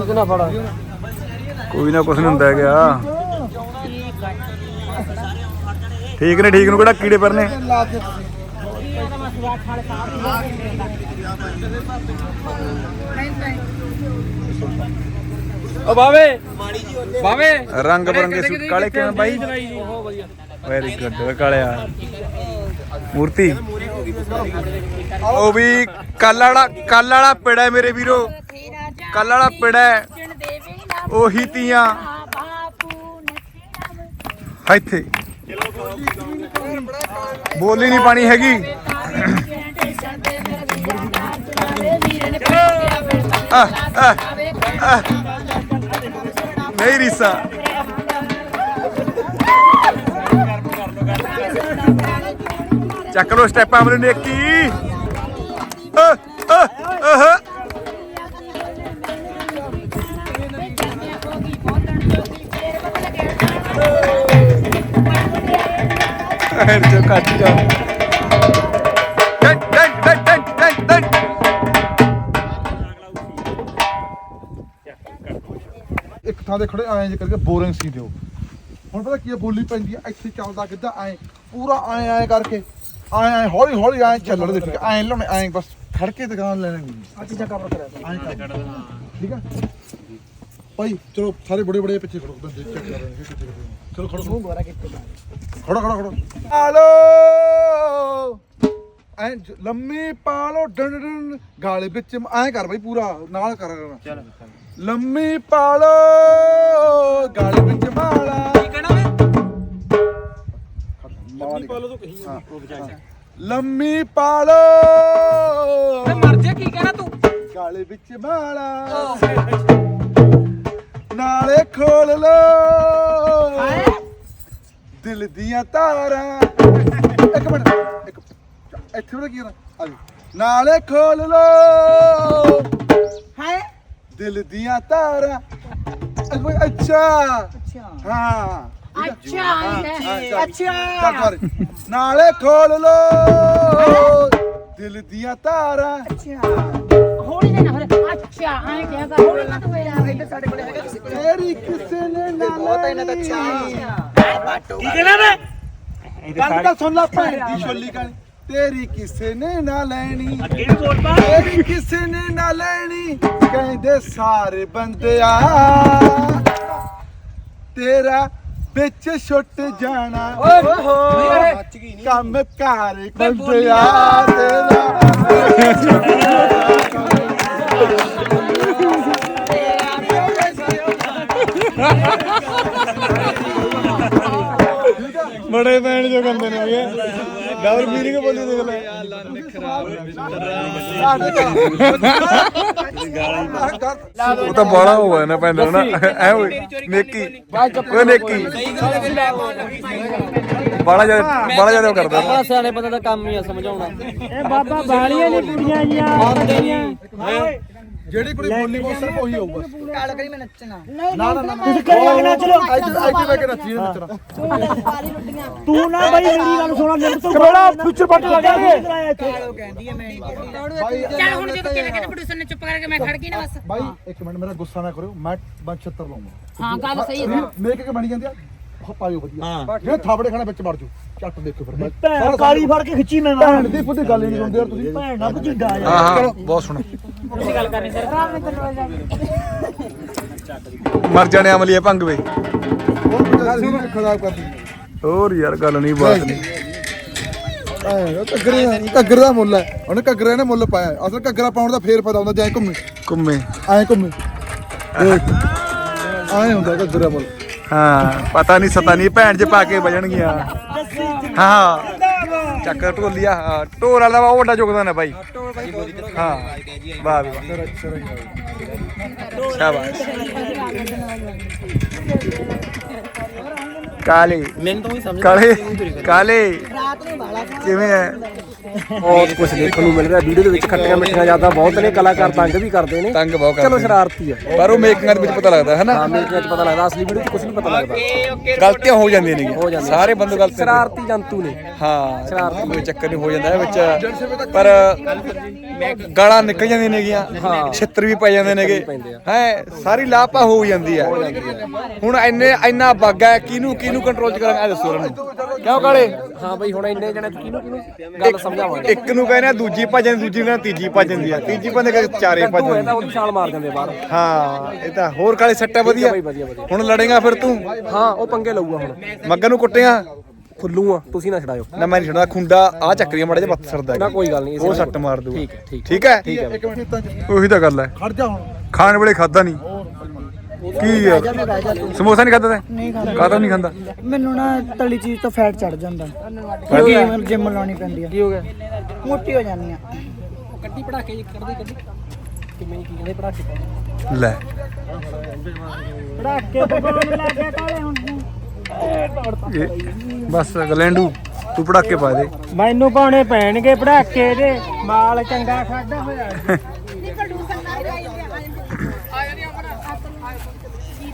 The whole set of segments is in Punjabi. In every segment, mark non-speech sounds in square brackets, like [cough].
ਫੜਾ। ਕੋਈ ਨਾ ਕੁਛ ਨਹੀਂ ਹੁੰਦਾ ਗਿਆ ਠੀਕ ਨੇ ਠੀਕ ਨੂੰ ਕਿਹੜਾ ਕੀੜੇ ਪਰਨੇ? ਓ ਬਾਵੇ ਬਾਵੇ। ਰੰਗ ਬਰੰਗੇ ਸੂਟ ਕਾਲੇ ਕਿਵੇਂ ਬਾਈ? Very good ਕਾਲਿਆ। ਮੂਰਤੀ। ਉਹ ਵੀ ਕੱਲ ਵਾਲਾ ਕੱਲ ਵਾਲਾ ਪਿੜਾ ਮੇਰੇ ਵੀਰੋ। ਕੱਲ ਵਾਲਾ ਪਿੜਾ ਹੈ। ਉਹੀ ਤੀਆਂ। ਇੱਥੇ। ਬੋਲੀ ਨਹੀਂ ਪਾਣੀ ਹੈਗੀ। ਨਹੀਂ ਰੀਸਾ। ਚੱਕ ਲੋ ਸਟੈਪ ਅਮਰ ਨੇਕੀ ਆ ਐਂ ਜੋ ਕੱਟ ਜਾ। ਟਨ ਇੱਕ ਥਾਂ ਤੇ ਖੜੇ ਐਂ ਜੇ ਕਰਕੇ ਬੋਰਿੰਗ ਸੀ ਦਿਓ। ਹੁਣ ਪਤਾ ਕੀ ਆ ਬੋਲੀ ਪੈਂਦੀ ਆ ਇੱਥੇ ਚੱਲਦਾ ਕਿੱਦਾਂ ਐਂ ਪੂਰਾ ਐਂ ਐਂ ਕਰਕੇ ਐਂ ਐਂ ਹੌਲੀ ਹੌਲੀ ਐਂ ਚੱਲਣ ਦੇ ਠੀਕ ਐਂ ਲਾਉਣੇ ਐਂ ਬਸ ਖੜ ਕੇ ਦੁਕਾਨ ਲੈਣੀ ਨਹੀਂ ਆ ਚੀਜ਼ਾਂ ਕਵਰ ਕਰਿਆ ਐਂ ਕਰ। ਠੀਕ ਆ? ਭਾਈ ਚਲੋ ਸਾਰੇ ਬੜੇ ਬੜੇ ਪਿੱਛੇ ਖੜੋ ਬੰਦੇ ਚੈੱਕ ਕਰ ਰਹੇ ਨੇ ਕਿੱਥੇ। ਚਲੋ ਖੜੋ ਖੜੋ ਗੋਰਾ ਕਿੱਥੇ ਖੜੋ ਖੜੋ ਖੜੋ ਹਾਲੋ ਐਂ ਜ- ਲੰਮੀ ਪਾਲੋ ਡੰਡ ਡੰਡ ਗਾਲੇ ਵਿੱਚ ਐਂ ਕਰ ਬਈ ਪੂਰਾ ਨਾਲ ਕਰ ਚਲ ਲੰਮੀ ਪਾਲੋ ਗਾਲੇ ਵਿੱਚ ਮਾਲਾ ਕੀ ਕਹਿਣਾ ਵੇ ਲੰਮੀ ਬੋਲੋ ਤੂੰ ਕਹੀ ਉਹ ਵਿਚਾਰਾ ਲੰਮੀ ਪਾਲੋ ਵੇ ਮਰ ਜਾ ਕੀ ਕਹਿਣਾ ਤੂੰ ਗਾਲੇ ਵਿੱਚ ਮਾਲਾ ਨਾਲੇ ਖੋਲ ਲੋ ਦਿਲ ਦੀਆਂ ਤਾਰਾਂ। ਇੱਕ ਮਿੰਟ ਇੱਕ ਇੱਥੇ ਵੀ ਕੀ ਨਾ ਆ ਜਾ। ਨਾਲੇ ਖੋਲ ਲੋ ਹੈ? ਦਿਲ ਦੀਆਂ ਤਾਰਾਂ। ਅੱਛਾ। ਅੱਛਾ। ਹਾਂ। ਅੱਛਾ ਹਾਂ, ਇਹ ਹਾਂ। ਚੱਲ। ਅੱਛਾ। ਕਰ। ਨਾਲੇ ਖੋਲ ਲੋ ਦਿਲ ਦੀਆਂ ਤਾਰਾਂ। ਹੌਲੀ ਦੇ ਨਾ ਹੌਲੀ ਅੱਛਾ ਐਂ ਕਿਹਾ ਕਰ ਹੌਲੀ ਨਾ ਤੂੰ ਯਾਰ ਇੱਧਰ ਸਾਡੇ ਕੋਲੇ ਹੈਗਾ ਕਿਸੇ ਕੋਲੇ ਤੇਰੀ ਕਿਸੇ ਨੇ ਨਾ ਬਹੁਤ ਹੈ ਇਹਨਾਂ ਦਾ ਲੈਣੀ। ਅੱਛਾ ਕੀ ਕਹਿਣਾ ਵੇ ਗੱਲ ਤਾਂ ਸੁਣ ਲੈ ਭੈਣ ਦੀ। ਛੋਲੀ ਗਾਣੀ ਤੇਰੀ ਕਿਸੇ ਨੇ ਨਾ ਲੈਣੀ। ਅੱਗੇ ਵੀ ਬੋਲ ਪਾ। ਤੇਰੀ ਕਿਸੇ ਨੇ ਨਾ ਲੈਣੀ। ਕਹਿੰਦੇ ਸਾਰੇ ਬੰਦਿਆ। ਤੇਰਾ ਵਿੱਚ ਛੁੱਟ ਜਾਣਾ। ਗਈ ਕੰਮ ਕਾਰ ਬੰਦਿਆ ਤੇਰਾ। [laughs] ਬੜੇ ਪੈਣ ਜੋ ਕੰਦੇ ਨੇ ਹੈਗੇ ਡਬਲ ਮੀਨਿੰਗ ਬੋਲੀ ਦੇਖ ਲੈ। ਉਹ ਤਾਂ ਬੜਾ ਹੋਇਆ ਨਾ ਪੈਂਦਾ ਨਾ ਐ ਓਏ ਨੇਕੀ। ਓਏ ਨੇਕੀ। ਬੜਾ ਜ਼ਿਆਦਾ ਬੜਾ ਜ਼ਿਆਦਾ ਕਰਦਾ ਬੜਾ ਸਿਆਣੇ ਬੰਦੇ ਦਾ ਕੰਮ ਹੀ ਆ ਸਮਝਾਉਣਾ। ਇਹ ਬਾਬਾ ਬਾਲੀਆਂ ਨਹੀਂ ਕੁੜੀਆਂ ਜੀਆਂ। ਆਉਂਦੇ ਨਹੀਂ ਜਿਹੜੀ ਕੁੜੀ ਬੋਲੀ ਉਹ ਸਿਰਫ ਉਹੀ ਹੋਊਗਾ। ਕਾਲ ਕਰੀ ਮੈਂ ਨੱਚਣਾ। ਨਾ ਨਾ ਨਾ ਤੁਸੀਂ ਕਰੀ ਲੱਗਣਾ ਚਲੋ। ਇੱਥੇ ਇੱਥੇ ਬੈ ਕੇ ਨੱਚੀ ਨੱਚਣਾ। ਤੂੰ ਨਾ ਬਈ ਮੇਰੀ ਗੱਲ ਸੁਣਾ ਮੇਰੇ ਤੋਂ ਕਬੜਾ ਫਿਊਚਰ ਪੱਟ ਲਗਾਗੇ ਕਹਿੰਦੀ ਆ ਮੈਂ। ਚੱਲ ਹੁਣ ਜਦੋਂ ਕਿਵੇਂ ਕਹਿੰਦੇ ਪ੍ਰੋਡਿਊਸਰ ਨੇ ਚੁੱਪ ਕਰਕੇ ਮੈਂ ਖੜ ਗਈ ਨਾ ਬਸ। ਭਾਈ ਇੱਕ ਮਿੰਟ ਮੇਰਾ ਗੁੱਸਾ ਨਾ ਕਰਿਓ ਮੈਂ 75 ਲਾਉਂਗਾ। ਹਾਂ ਗੱਲ ਸਹੀ ਹੈ ਮੇਰੇ ਕਿ ਬਣੀ ਜਾਂਦੀ ਆ। ਪਾਇਓ ਵਧੀਆ। ਜੇ ਥਾਪੜੇ ਖਾਣੇ ਵਿੱਚ ਵੜ ਜਾਓ ਚੱਟ ਦੇਖੋ ਫਿਰ। ਭੈਣ ਕਾਲੀ ਫੜ ਕੇ ਖਿੱਚੀ ਮੈਂ ਭੈਣ ਦੀ ਫੁੱਦੀ ਗੱਲ ਹੀ ਨਹੀਂ ਸੁਣਦੇ ਯਾਰ ਤੁਸੀਂ। ਭੈਣ ਨਾ ਭਜਿੰਗਾ ਯਾਰ ਹਾਂ ਹਾਂ ਬਹੁਤ ਸੁਣ ਤੁਸੀਂ ਗੱਲ ਕਰਨੀ ਸਰ ਮਰ ਜਾਣੇ ਅਮਲੀ ਹੈ ਭੰਗ ਵੇ। ਉਹ ਗੱਲ ਸੁਣ ਖਰਾਬ ਕਰਦੀ ਹੋਰ ਯਾਰ ਗੱਲ ਨਹੀਂ ਬਾਤ ਨਹੀਂ। ਐ ਘੱਗਰੇ ਦਾ ਘੱਗਰੇ ਦਾ ਮੁੱਲ ਹੈ। ਉਹਨੇ ਘੱਗਰੇ ਨੇ ਮੁੱਲ ਪਾਇਆ। ਅਸਲ ਘੱਗਰਾ ਪਾਉਣ ਦਾ ਫੇਰ ਪਤਾ ਹੁੰਦਾ ਜੇ ਘੁੰਮੇ। ਘੁੰਮੇ। ਐ ਘੁੰਮੇ। ਦੇਖ। ਐ ਹੁੰਦਾ ਘੱਗਰੇ ਦਾ ਮੁੱਲ। ਹਾਂ ਪਤਾ ਨਹੀਂ ਸਤਾ ਨਹੀਂ ਭੈਣ ਚ ਪਾ ਕੇ ਵਜਣਗੀਆਂ। ਹਾਂ ਚੱਕਰ ਢੋਲੀਆ ਹਾਂ ਢੋਲ ਵਾਲਾ ਉਹ ਵੱਡਾ ਯੋਗਦਾਨ ਹੈ ਬਾਈ। ਹਾਂ ਵਾਹ ਵੀ ਵਾਹ। ਸ਼ਾਬਾਸ਼। ਕਾਲੇ ਮੈਨੂੰ ਤਾਂ ਹੀ ਸਮਝ ਕਾਲੇ ਕਾਲੇ। ਰਾਤ ਨੂੰ ਬਾਲਾ ਕਿਵੇਂ ਹੈ ਬਹੁਤ ਕੁਝ ਦੇਖਣ ਨੂੰ ਮਿਲ ਰਿਹਾ। ਵੀਡੀਓ ਦੇ ਵਿੱਚ ਖੱਟੀਆਂ ਮਿੱਠੀਆਂ ਜ਼ਿਆਦਾ ਬਹੁਤ ਨੇ ਕਲਾਕਾਰ ਤੰਗ ਵੀ ਕਰਦੇ ਨੇ। ਤੰਗ ਬਹੁਤ ਚਲੋ ਕਰਦੇ ਸ਼ਰਾਰਤੀ ਆ। ਪਰ ਉਹ ਮੇਕਿੰਗ ਦੇ ਵਿੱਚ ਪਤਾ ਲੱਗਦਾ ਹੈ ਨਾ? ਹਾਂ ਮੇਰੇ ਚ ਪਤਾ ਲੱਗਦਾ। ਅਸਲੀ ਵੀਡੀਓ 'ਚ ਕੁਝ ਨਹੀਂ ਪਤਾ ਲੱਗਦਾ। ਗਲਤੀਆਂ ਹੋ ਜਾਂਦੀਆਂ ਨੇ। ਜਾਂਦੀਆਂ। ਸਾਰੇ ਬੰਦੇ ਗਲਤ ਸ਼ਰਾਰਤੀ ਜੰਤੂ ਨੇ। ਹਾਂ ਸ਼ਰਾਰਤੀ। ਕੋਈ ਚੱਕਰ ਨਹੀਂ ਹੋ ਜਾਂਦਾ ਹੈ ਵਿੱਚ। ਪਰ ਗਾਲਾਂ ਨਿਕਲ ਜਾਂਦੀਆਂ ਨੇਗੀਆਂ। ਹਾਂ। ਛਿੱਤਰ ਵੀ ਪੈ ਜਾਂਦੇ ਨੇਗੇ। ਪੈਂਦੇ ਆ। ਹੈ ਸਾਰੀ ਲਾਪਾ ਹੋ ਜਾਂਦੀ ਹੈ। ਹੁਣ ਇੰਨੇ ਇੰਨਾ ਬੱਗ ਹੈ ਕਿਹਨੂੰ ਕਿਹਨੂੰ ਕੰਟਰੋਲ ਚ ਕਰਾਂਗੇ? ਇਹ ਦੱਸੋ ਇਹਨਾਂ ਨੂੰ। ਕਿਉਂ ਕਾਲੇ? ਹਾਂ ਬਈ ਹੁਣ ਇੰਨੇ ਜਣੇ ਕਿਹਨੂੰ ਕਿਹਨੂੰ ਗੱਲ ਸਮਝਾਵਾਂਗੇ? ਇੱਕ ਨੂੰ ਕਹਿੰਦੇ ਆ ਦੂਜੀ ਭੱਜ ਜਾਂਦੀ ਦੂਜੀ ਨੂੰ ਕਹਿੰਦੇ ਤੀਜੀ ਭੱਜ ਜਾਂਦੀ ਆ। ਤੀਜੀ ਬੰਦੇ ਕਹਿੰਦੇ ਚਾਰੇ ਭੱਜ ਤੂੰ ਜਾਂਦੀ ਇਹਦਾ ਉਹਦੀ ਛਾਲ ਮਾਰ ਦਿੰਦੇ ਬਾਹਰ। ਹਾਂ ਇਹ ਤਾਂ ਹੋਰ ਕਾਲੇ ਸੱਟਾ ਵਧੀਆ। ਹੁਣ ਲੜੇਗਾ ਫਿਰ ਤੂੰ। ਹਾਂ ਉਹ ਪੰਗੇ ਲਊਗਾ ਹੁਣ। ਮੱਗਰ ਨੂੰ ਕੁੱਟਿਆ ਫੁੱਲੂ ਆ ਤੁਸੀਂ ਨਾ ਛਡਾਇਓ। ਨਾ ਮੈਂ ਨਹੀਂ ਛੱਡਦਾ ਖੁੰਡਾ ਆ ਚੱਕਰੀ ਮੜੇ ਜਿਹਾ ਬੱਤ ਸਰਦਾ ਨਾ ਕੋਈ ਗੱਲ ਨਹੀਂ ਉਹ ਸੱਟ ਮਾਰ ਦੂਗਾ। ਠੀਕ ਹੈ ਠੀਕ ਠੀਕ ਹੈ? ਉਹੀ ਤਾਂ ਗੱਲ ਹੈ। ਖੜ ਜਾ ਹੁਣ। ਖਾਣ ਵੇਲੇ ਖਾਦਾ ਨਹੀਂ ਕੀ ਯਾਰ ਸਮੋਸਾ ਨਹੀਂ ਖਾਦਾ ਨਹੀਂ ਖਾਂਦਾ ਕਾਹਦਾ ਨਹੀਂ ਖਾਂਦਾ? ਮੈਨੂੰ ਨਾ ਤਲੀ ਚੀਜ਼ ਤੋਂ ਫੈਟ ਚੜ ਜਾਂਦਾ। ਕਿਉਂਕਿ ਮੈਨੂੰ ਜਿਮ ਲਾਉਣੀ ਪੈਂਦੀ ਆ। ਕੀ ਹੋ ਗਿਆ? ਮੋਟੀ ਹੋ ਜਾਂਦੀ ਆ। ਕੱਢੀ ਪੜਾਕੇ ਜੀ ਕੱਢਦੀ ਕੱਢੀ ਕਿਵੇਂ ਕੀ ਕਹਿੰਦੇ ਪੜਾਕੇ ਲੈ। ਪੜਾਕੇ ਪਕਾਉਣ ਲੱਗ ਗਿਆ ਕਾਲੇ ਹੁਣ। ਇਹ ਬਸ ਗਲੈਂਡੂ ਤੂੰ ਪੜਾਕੇ ਪਾ ਦੇ। ਮੈਨੂੰ ਪਾਉਣੇ ਪੈਣਗੇ ਪੜਾਕੇ ਦੇ ਮਾਲ ਚੰਗਾ ਖਾਦਾ ਹੋਇਆ।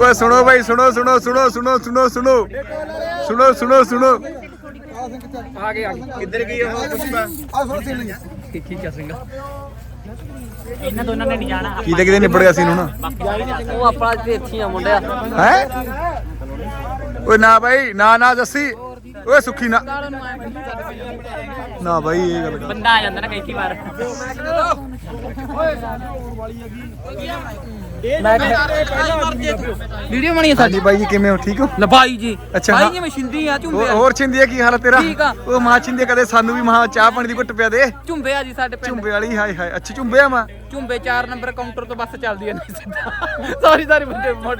ਓ ਸੁਣੋ ਬਈ ਸੁਣੋ ਸੁਣੋ ਸੁਣੋ ਸੁਣੋ ਸੁਣੋ ਸੁਣੋ। ਸੁਣੋ ਸੁਣੋ ਸੁਣੋ। ਆ ਗਏ ਆ ਗਏ। ਇੱਧਰ ਗਈ ਉਹ ਪੁਸ਼ਪਾ? ਆ ਸੁਣ ਸੀ ਲਈ ਠੀਕ ਆ ਸਿੰਘ। ਇਹਨਾਂ ਦੋਨਾਂ ਨੇ ਨਹੀਂ ਜਾਣਾ। ਕਿਤੇ ਕਿਤੇ ਨਿਬੜ ਗਿਆ ਸੀ ਨੂੰ ਨਾ ਉਹ ਆਪਣਾ ਤੇ ਇੱਥੇ ਆ ਮੁੰਡਿਆ। ਹੈ? ਓਏ ਨਾ ਬਾਈ ਨਾ ਨਾ ਜੱਸੀ। ਓਏ ਸੁੱਖੀ ਨਾ। ਨਾ ਬਾਈ ਇਹ ਗੱਲ ਬੰਦਾ ਆ ਜਾਂਦਾ ਨਾ ਕਈ ਕਈ ਵਾਰ ਵੀਡੀਓ ਬਣੀ ਹਾਂਜੀ ਬਾਈ ਜੀ ਕਿਵੇਂ ਹੋ? ਠੀਕ ਹੋ? ਲਬਾਈ ਜੀ। ਅੱਛਾ, ਭਾਈ ਹਾਂ। ਜਿਵੇਂ ਛਿੰਦੀ ਆ ਹੋਰ- ਝੁੰਬੇ ਆ ਹੋਰ ਛਿੰਦੀ ਕੀ ਹਾਲ ਤੇਰਾ? ਠੀਕ ਆ। ਉਹ ਮਾਂ ਛਿੰਦੀ ਕਦੇ ਸਾਨੂੰ ਵੀ ਮਾਂ ਚਾਹ ਪਾਣੀ ਦੀ ਘੁੱਟ ਪਿਆ ਦੇ। ਝੁੰਬੇ ਆ ਜੀ ਸਾਡੇ ਪਿੰਡ। ਝੁੰਬੇ ਵਾਲੀ ਹਾਏ ਹਾਏ ਅੱਛੀ ਝੁੰਬੇ ਆ ਮਾਂ। ਝੁੰਬੇ 4 ਨੰਬਰ ਕਾਊਂਟਰ ਤੋਂ ਬੱਸ ਚੱਲਦੀ ਆ ਨਹੀਂ ਸਿੱਧਾ। ਸੌਰੀ ਸੌਰੀ ਬੰਦੇ ਮੋਟ